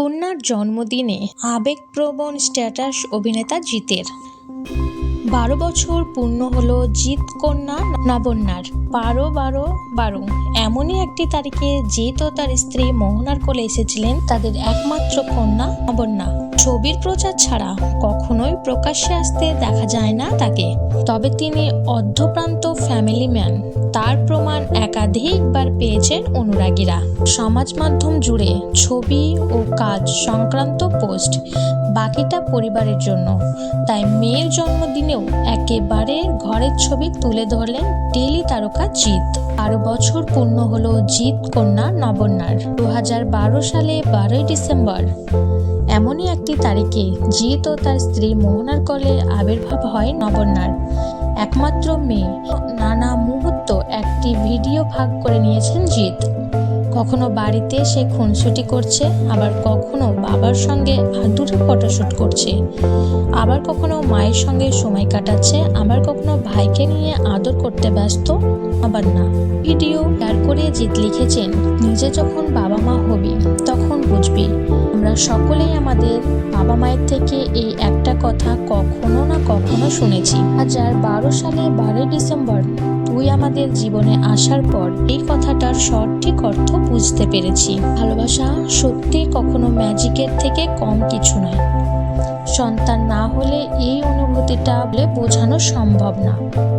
কন্যার জন্মদিনে আবেগপ্রবণ স্ট্যাটাস অভিনেতা জিতের। বারো বছর পূর্ণ হলো জিৎ কন্যা নবন্যার। বারো বারো বারো। এমনই একটি তারিখে জিৎ ও তার স্ত্রী মোহনার কোলে এসেছিলেন তাদের একমাত্র কন্যা নবন্যা। ছবির প্রচার ছাড়া কখনোই প্রকাশ্যে আসতে দেখা যায় না তাকে। তবে তিনি অর্ধপ্রান্ত ফ্যামিলি ম্যান তার প্রমাণ একাধিকবার পেয়েছেন অনুরাগীরা। সমাজ মাধ্যম জুড়ে ছবি ও কাজ সংক্রান্ত পোস্ট বাকিটা পরিবারের জন্য। তাই মেয়ের জন্মদিনেও একেবারে ঘরের ছবি তুলে ধরলেন ডেলি তারকা জিৎ। বারো বছর পূর্ণ হলো জিৎ কন্যা নবন্যার। দু হাজার সালে বারোই ডিসেম্বর। এমনই একটি তারিখে জিৎ ও তার স্ত্রী মোহনার কলে আবির্ভাব হয় নবন্যার। একমাত্র মেয়ে। নানা মুহূর্ত একটি ভিডিও ভাগ করে নিয়েছেন জিৎ। কখনো বাড়িতে সে খুনসুটি করছে, আবার কখনো বাবার সঙ্গে আদুরে ফটোশ্যুট করছে। আবার কখনো মায়ের সঙ্গে সময় কাটাচ্ছে, আবার কখনো ভাইকে নিয়ে আদর করতে ব্যস্ত, আবার না। ভিডিও শেয়ার করে জিত লিখেছেন, নিজে যখন বাবা মা হবি, তখন বুঝবি। আমরা সকলেই আমাদের বাবা মায়ের থেকে এই একটা কথা কখনো না কখনো শুনেছি। হাজার বারো সালে বারোই ডিসেম্বর তুই আমাদের জীবনে আসার পর এই কথাটার সঠিক অর্থ বুঝতে পেরেছি। ভালোবাসা সত্যি কখনো ম্যাজিকের থেকে কম কিছু নয়। সন্তান না হলে এই অনুভূতিটা বলে বোঝানো সম্ভব না।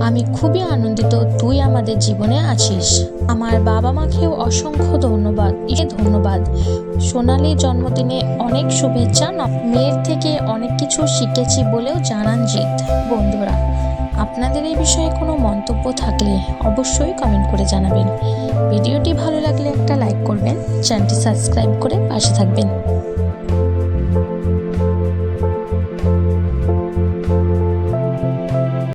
আমি খুবই আনন্দিত তুই আমাদের জীবনে আছিস। আমার বাবা মাকেও অসংখ্য ধন্যবাদ এ ধন্যবাদ। সোনালি জন্মদিনে অনেক শুভেচ্ছা মেয়ের থেকে অনেক কিছু শিখেছি বলেও জানান জিৎ। বন্ধুরা আপনাদের এই বিষয়ে কোনো মন্তব্য থাকলে অবশ্যই কমেন্ট করে জানাবেন। ভিডিওটি ভালো লাগলে একটা লাইক করবেন চ্যানেলটি সাবস্ক্রাইব করে পাশে থাকবেন।